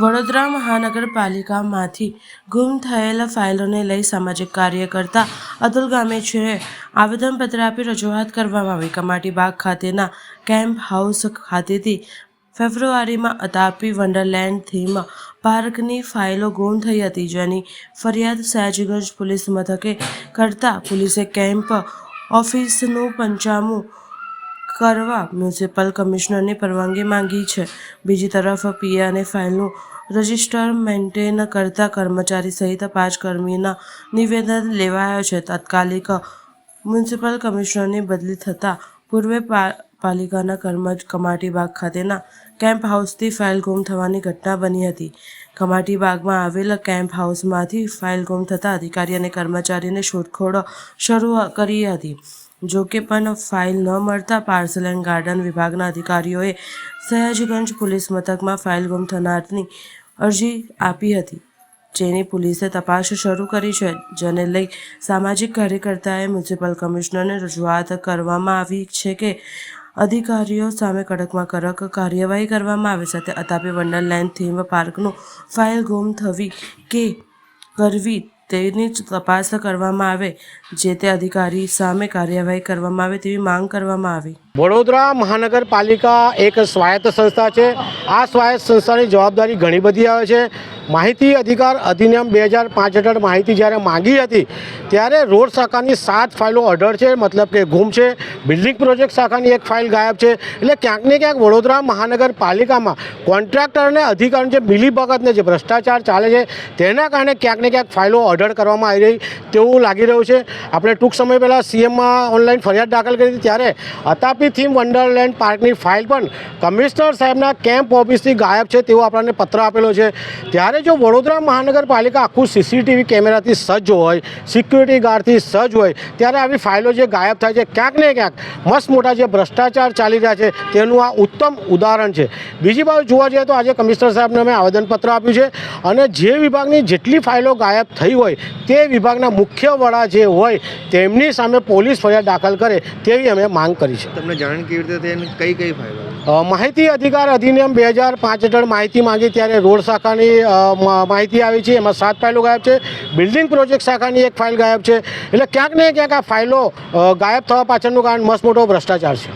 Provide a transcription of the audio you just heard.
વડોદરા મહાનગરપાલિકામાંથી ગુમ થયેલા ફાઇલોને લઈ સામાજિક કાર્યકર્તા અતુલ ગામેછીએ આવેદનપત્ર આપી રજૂઆત કરવામાં આવી. કમાટી બાગ ખાતેના કેમ્પ હાઉસ ખાતેથી ફેબ્રુઆરીમાં અતાપી વન્ડરલેન્ડ થીમ પાર્કની ફાઇલો ગુમ થઈ હતી, જેની ફરિયાદ સયાજીગંજ પોલીસ મથકે કરતા પોલીસે કેમ્પ ઓફિસનું પંચામું કરવા મ્યુનિસિપલ કમિશનરની પરવાનગી માંગી છે. બીજી તરફ પીએને ફાઇલનું રજિસ્ટર મેન્ટેન કરતા કર્મચારી સહિત પાંચ કર્મીના નિવેદન લેવાયા છે. તાત્કાલિક મ્યુનિસિપલ કમિશનરની બદલી થતાં પૂર્વે પાલિકાના કર્મ કમાટીબાગ ખાતેના કેમ્પ હાઉસથી ફાઇલ ગુમ થવાની ઘટના બની હતી. કમાટીબાગમાં આવેલ કેમ્પ હાઉસમાંથી ફાઇલ ગુમ થતાં અધિકારી અને કર્મચારીને શોધખોળ શરૂ કરી હતી. જો કે પણ ફાઇલ ન મળતા પાર્સલ એન્ડ ગાર્ડન વિભાગના અધિકારીઓએ સયાજીગંજ પોલીસ મથકમાં ફાઇલ ગુમ થનારની અરજી આપી હતી, જેની પોલીસે તપાસ શરૂ કરી છે, જેને લઈ સામાજિક કાર્યકર્તાએ મ્યુનિસિપલ કમિશનરને રજૂઆત કરવામાં આવી છે કે અધિકારીઓ સામે કડકમાં કડક કાર્યવાહી કરવામાં આવે સાથે અતાપી વન્ડરલેન્ડ થીમ પાર્કનું ફાઇલ ગુમ થવી કે કરવી તેની તપાસ કરવામાં આવે, જે તે અધિકારી સામે કાર્યવાહી કરવામાં આવે તેવી માંગ કરવામાં આવી. વડોદરા મહાનગરપાલિકા એક સ્વાયત્ત સંસ્થા છે. આ સ્વાયત્ત સંસ્થાની જવાબદારી ઘણી બધી આવે છે. માહિતી અધિકાર અધિનિયમ બે હજાર પાંચ હેઠળ માહિતી જ્યારે માંગી હતી, ત્યારે રોડ શાખાની સાત ફાઇલો અઢળ છે, મતલબ કે ગુમ છે. બિલ્ડિંગ પ્રોજેક્ટ શાખાની એક ફાઇલ ગાયબ છે. એટલે ક્યાંક ને ક્યાંક વડોદરા મહાનગરપાલિકામાં કોન્ટ્રાક્ટર અને અધિકારીની જે મિલીભગતને જે ભ્રષ્ટાચાર ચાલે છે, તેના કારણે ક્યાંક ને ક્યાંક ફાઇલો અઢળ કરવામાં આવી રહી તેવું લાગી રહ્યું છે. આપણે ટૂંક સમય પહેલાં સીએમમાં ઓનલાઈન ફરિયાદ દાખલ કરી હતી ત્યારે અતાપી થીમ વન્ડરલેન્ડ પાર્કની ફાઇલ પણ કમિશનર સાહેબના કેમ્પ ઓફિસથી ગાયબ છે તેવો આપણને પત્ર આપેલો છે. ત્યારે જો વડોદરા મહાનગરપાલિકા આખું સીસીટીવી કેમેરાથી સજ્જ હોય સિક્યુરિટી ગાર્ડથી સજ્જ હોય, ત્યારે આવી ફાઇલો જે ગાયબ થાય છે, ક્યાંક ને ક્યાંક મસ્ત મોટા જે ભ્રષ્ટાચાર ચાલી રહ્યા છે તેનું આ ઉત્તમ ઉદાહરણ છે. બીજી બાજુ જોવા જઈએ તો આજે કમિશનર સાહેબને અમે આવેદનપત્ર આપ્યું છે અને જે વિભાગની જેટલી ફાઇલો ગાયબ થઈ હોય તે વિભાગના મુખ્ય વડા જે હોય તેમની સામે પોલીસ ફરિયાદ દાખલ કરે તેવી અમે માંગ કરી છે. તમને જાણ કેવી રીતે કઈ કઈ ફાયદા? માહિતી અધિકાર અધિનિયમ બે હજાર પાંચ હેઠળ માહિતી માંગી ત્યારે રોડ શાખાની માહિતી આવી છે. એમાં સાત ફાઇલો ગાયબ છે. બિલ્ડિંગ પ્રોજેક્ટ શાખાની એક ફાઇલ ગાયબ છે. એટલે ક્યાંક ને ક્યાંક આ ફાઇલો ગાયબ થવા પાછળનું કારણ મસ્ત મોટો ભ્રષ્ટાચાર છે.